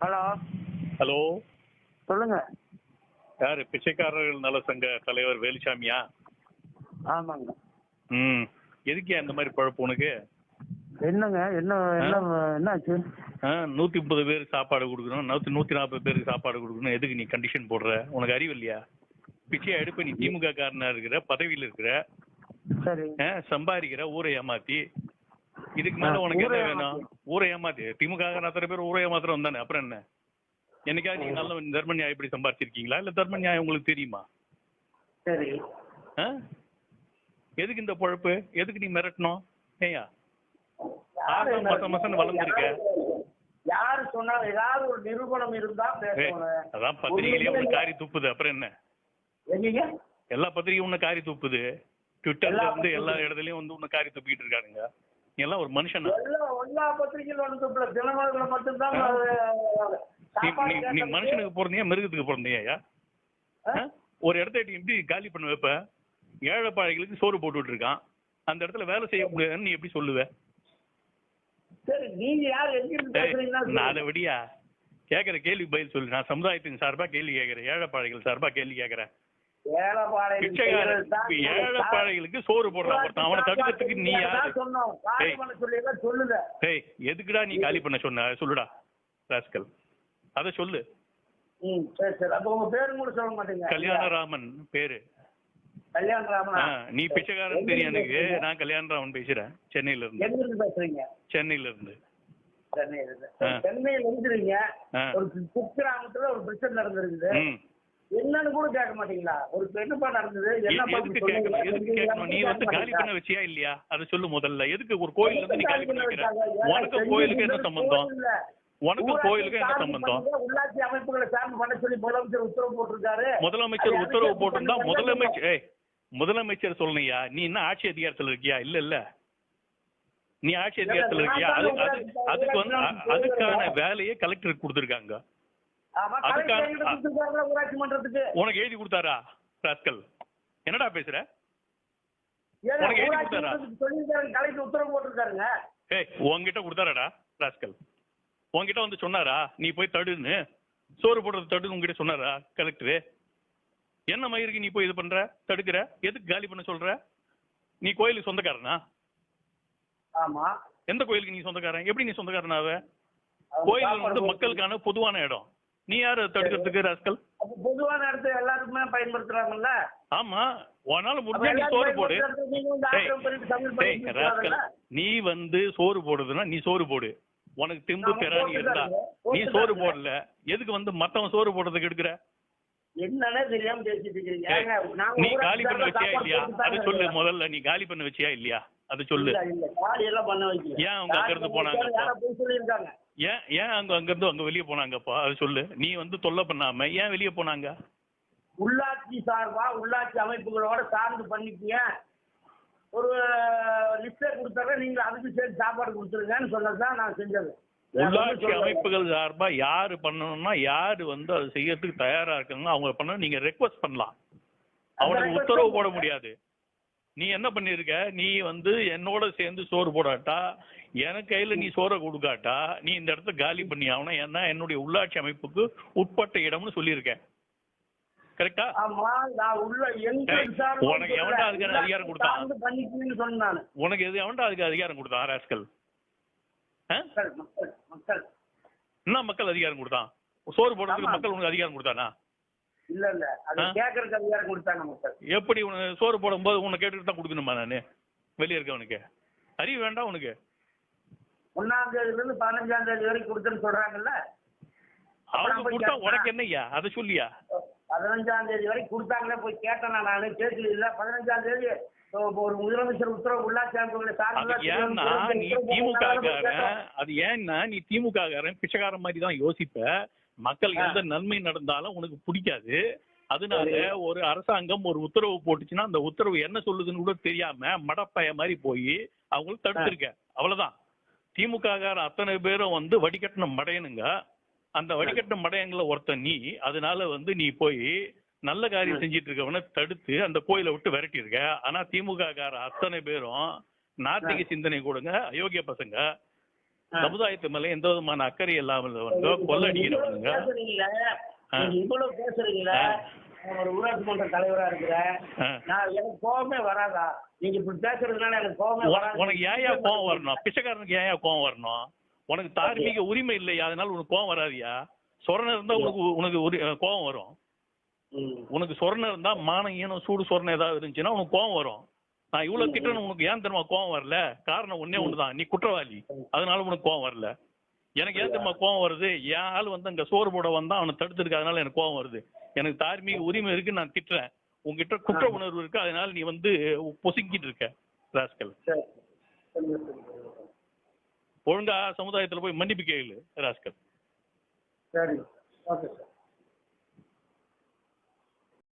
Hello. Hello. சொல்லுங்க. யாரு பிச்சைக்காரர்கள் நல சங்க தலைவர் வேலுசாமியா ஆமாங்க. ம். எதுக்கு அந்த மாதிரி பழப்பு உனக்கு? என்னங்க என்ன என்ன என்னாச்சு? நூத்தி முப்பது பேருக்கு சாப்பாடு கொடுக்கணும் நூத்தி நூத்தி நாற்பது பேருக்கு சாப்பாடு கொடுக்கணும். எதுக்கு நீ கண்டிஷன் போடுற? உனக்கு அறிவு இல்லையா? பிச்சை எடுப்ப நீ திமுக காரனா இருக்கிற பதவியில் இருக்கிற சம்பாதிக்கிற ஊரை ஏமாத்தி இதுக்கு மேல உனக்கு என்ன வேணும். ஊரை ஏமாத்தி. திமுக அத்தனை பேர் ஊரை ஏமாத்திரம் வந்தானே அப்புறம் என்ன? என்னைக்காவது நீங்க நல்ல தர்ம நியாயம் இப்படி சம்பாதிச்சிருக்கீங்களா இல்ல தர்ம நியாயம் உங்களுக்கு தெரியுமா? சரி? எதுக்கு இந்த பொழப்பு? எதுக்கு நீ மிரட்டணும்? ஏயா மாசம் மாசம் வளர்ந்துருக்க. யாரு சொன்னாலும் ஏதாவது ஒரு நிரூபணம் இருந்தா அதான் பத்திரிகையிலேயே உன்னை காரி துப்புது. அப்புறம் என்ன? எல்லா பத்திரிகையும் உன்னை காரி துப்புது. ட்விட்டர்ல இருந்து எல்லா. இடத்துலயும் வந்து உன்னை காரி துப்பிட்டு இருக்கானுங்க. எல்லாம் ஒரு மனுஷனா எல்லா பத்திரிகையிலும் வந்து தினமலர்ல மட்டும்தான் நீ மனுஷனுக்கு பிறந்தியா மிருகத்துக்கு பிறந்தியா? ஒரு இடத்த எப்படி காலி பண்ண வைப்ப. ஏழை பாழைகளுக்கு சோறு போட்டுட்டு இருக்கான் அந்த இடத்துல வேலை செய்ய முடியாதுன்னு நீ எப்படி சொல்லுவ? நான் விடியா? கேக்குற கேள்வி பதில் சொல்லு. நான் சமுதாயத்தின் சார்பா கேள்வி கேட்கறேன் ஏழை பாழைகள் சார்பா கேள்வி கேட்கறேன் ஏழைப்பாளையம் பிச்சைக்காரன். செய்யறது தான் இப்ப ஏழை பாழைகளுக்கு சோறு போடுறான் அவனை தடுக்கிறதுக்கு நீ ஏய். எதுக்குடா நீ காலி பண்ண சொன்ன? சொல்லுடா ராஸ்கல். அத சொல்லு. ம் சரி சரி. அப்ப உங்க பேரும் கூட சொல்ல மாட்டீங்க. கல்யாணராமன் பேரு. நீ பிச்சைக்காரன் தெரியும் எனக்கு நான் கல்யாணராமன் பேசுறேன் சென்னையில இருந்து சென்னையில இருந்து சென்னையில இருந்து. சென்னையில இருக்கிறீங்க. ஒரு குக்கிராமத்துல ஒரு பிரச்சனை நடந்திருக்குது. என்னன்னு கூட கேட்க மாட்டீங்களா? ஒரு என்னப்பா நடந்தது? எதுக்கு கேட்கணும்? சொன்னீங்க? எதுக்கு கேட்கணும்? நீ வந்து காலி பண்ண வச்சியா இல்லையா? அதை சொல்லு முதல்ல. எதுக்கு ஒரு கோயில்ல இருந்து நீ காலி பண்ண வைக்கிற? உனக்கு கோயிலுக்கு என்ன சம்பந்தம்? உனக்கு கோயிலுக்கு என்ன சம்பந்தம்? உள்ளாட்சி அமைப்புகளை சார்ந்து பண்ண சொல்லி முதலமைச்சர் உத்தரவு போட்டிருக்காரு. முதலமைச்சர் உத்தரவு போட்டிருந்தா முதலமைச்சர் ஏய் முதலமைச்சர் சொல்லணையா நீ என்ன ஆட்சி அதிகாரத்துல இருக்கியா? இல்ல இல்ல. நீ ஆட்சி அதிகாரத்துல இருக்கியா? அது அது அதுக்கு வந்து அதுக்கான வேலையை கலெக்டருக்கு கொடுத்துருக்காங்க. உனக்கு எழுதி கொடுத்தாரா ராஸ்கல்? என்னடா பேசுற? உனக்கு எழுதி கொடுத்தாரா? மன்றத்துக்கு சொல்லியிருக்காரு கலெக்டர் உத்தரவு போட்டிருக்காருங்க. ஏய் உன்கிட்ட கொடுத்தாராடா ராஸ்கல். உன்கிட்ட வந்து சொன்னாரா நீ போய் தடுன்னு? சோறு போடுறது தடுன்னு உங்ககிட்ட சொன்னாரா கலெக்டரு? என்ன மயிருக்கு நீ போய் இது பண்ற தடுக்கிற? எதுக்கு காலி பண்ண சொல்ற? நீ கோயிலுக்கு சொந்தக்காரனா? ஆமா. எந்த கோயிலுக்கு நீ சொந்தக்காரன்? எப்படி நீ சொந்தக்காரனாவ? கோயில் வந்து மக்களுக்கான பொதுவான இடம். நீ யாரு தடுக்கிறதுக்கு ராஸ்கல்? பொதுவான இடத்த எல்லாருக்குமே பயன்படுத்துறாங்கல்ல? ஆமா அப்ப முடிஞ்சா நீ சோறு போடு. ராஸ்கல்? நீ வந்து சோறு போடுறதுன்னா நீ சோறு போடு. உனக்கு திம்பு திராணி இருந்தா. நீ சோறு. போடல. எதுக்கு வந்து மத்தவன் சோறு போடுறதுக்கு எடுக்கிற? என்னன்னே தெரியாம பேசிட்டு இருக்கீங்க. நீ காலி பண்ண வச்சியா இல்லையா? அது சொல்லு. முதல்ல நீ காலி பண்ண வச்சியா இல்லையா? அது சொல்லு. ஏன் அவங்க அங்கிருந்து பண்ண போனாங்க. ஏன் ஏன் அங்க அங்க இருந்து அங்க வெளியே போனாங்கப்பா? அது சொல்லு. நீ வந்து தொல்லை பண்ணாம ஏன் வெளியே போனாங்க? உள்ளாட்சி சார்பா உள்ளாட்சி அமைப்புகளோட சார்ந்து பண்ணிக்கீங்க ஒரு லிஸ்டே கொடுத்துறேன் நீங்க அதுக்கு சேர்த்து சாப்பாடு கொடுத்துருங்கன்னு சொன்னதுதான் நான் செஞ்சது. உள்ளாட்சி. அமைப்புகள் சார்பா யாரு பண்ணணும்னா யாரு வந்து அது செய்யறதுக்கு தயாரா இருக்காங்க அவங்க பண்ண நீங்க ரெக்வஸ்ட் பண்ணலாம். அவனுக்கு உத்தரவு போட முடியாது. நீ என்ன பண்ணிருக்க? நீ வந்து என்னோட சேர்ந்து சோறு போடாட்டா? எனக்கு கையில நீ சோறை கொடுக்காட்டா? நீ இந்த இடத்த காலி பண்ணி ஆகணும். ஏன்னா என்னுடைய உள்ளாட்சி அமைப்புக்கு உட்பட்ட இடம்னு சொல்லியிருக்கேன் கரெக்டா? உனக்கு எவன்டா அதுக்கான அதிகாரம் கொடுத்தான்? உனக்கு எது எவன்டா அதுக்கு அதிகாரம் கொடுத்தான் ராஸ்கல் ஆ? மக்கள் மக்கள் மக்கள். என்ன மக்கள் அதிகாரம் கொடுத்தான்? சோறு போடுறதுக்கு. மக்கள் உனக்கு அதிகாரம் கொடுத்தானா? இல்ல இல்ல. அது ஆ? கேட்கறதுக்கு அதிகாரம் கொடுத்தாங்க மக்கள். எப்படி உனக்கு சோறு போடும்போது உன்னை கேட்டுட்டு தான் கொடுக்கணுமா நானு? வெளியே இருக்கவனுக்கு. அறிவு வேண்டாம் உனக்கு. ஒன்னாம் தேதியில இருந்து பதினஞ்சாம் தேதி வரைக்கும் கொடுத்தேன்னு சொல்றாங்கல்ல? அவங்க கொடுத்தா உனக்கு என்னய்யா? அதை சொல்லியா? பதினஞ்சாம் தேதி வரைக்கும் கொடுத்தாங்களே போய் கேட்டேன் நானு? கேட்கல இல்ல. பதினஞ்சாம் தேதி ஒரு முதலமைச்சர் உத்தரவு உள்ளாட்சி அமைப்புகளை நீ திமுக அது ஏன்னா நீ திமுக காரன் பிச்சைக்காரன் மாதிரி தான் யோசிப்ப. மக்கள். எந்த நன்மை நடந்தாலும் உனக்கு பிடிக்காது. அதனால. ஒரு அரசாங்கம் ஒரு உத்தரவு போட்டுச்சுன்னா அந்த உத்தரவு என்ன சொல்லுதுன்னு கூட தெரியாம மடப்பய மாதிரி போய் அவங்களுக்கு தடுத்திருக்க. அவ்வளவுதான். திமுக அத்தனை பேரும் வந்து வடிகட்டின மடையனுங்க அந்த வடிகட்டின மடையங்கள ஒருத்தன் நீ அதனால வந்து நீ போய் நல்ல காரியம் செஞ்சிட்டு இருக்கவனை தடுத்து அந்த கோயிலை விட்டு விரட்டியிருக்க ஆனா திமுக கார அத்தனை பேரும் நாத்திக சிந்தனை கொடுங்க அயோக்கிய பசங்க. சமுதாயத்து மேல எந்த விதமான அக்கறை இல்லாமல் கொள்ளடிக்கிறவங்க இவ்வளவு பேசுறீங்களே? ஒரு ஊராட்சி மன்ற தலைவரா இருக்கிறேன். நான் எனக்கு கோவமே வராதா? நீங்க இப்படி பேசுறதுனால எனக்கு உன- வராது உனக்கு ஏயா கோவம் வரணும்? பிச்சைக்காரனுக்கு ஏயா கோவம் வரணும்? உனக்கு தார்மீக உரிமை இல்லையா? அதனால உனக்கு கோவம் வராதியா? சொரணம் இருந்தா உனக்கு உனக்கு உரி- கோவம் வரும். உனக்கு சொரணம் இருந்தா மானம் ஈனம் சூடு சொரணம் ஏதாவது இருந்துச்சுன்னா உனக்கு கோவம் வரும். நான் இவ்வளவு திட்டணும் உனக்கு ஏன் தெரியுமா கோவம் வரல? காரணம் ஒண்ணே ஒண்ணுதான். நீ குற்றவாளி. அதனால உனக்கு கோவம் வரல. எனக்கு ஏன் தெரியுமா கோவம் வருது? என் ஆள் வந்து அங்க சோறு போட வந்தா அவனை தடுத்துருக்கு அதனால எனக்கு கோவம் வருது. எனக்கு தார்மீக உரிமை இருக்கு நான் திட்டுறேன். உங்ககிட்ட குற்ற உணர்வு இருக்கு. அதனால நீ வந்து பொசுங்கிட்டு இருக்க ராஸ்கல். ஒழுங்கா சமுதாயத்துல போய் மன்னிப்பு கேளு ராஸ்கல். சரி. Okay sir.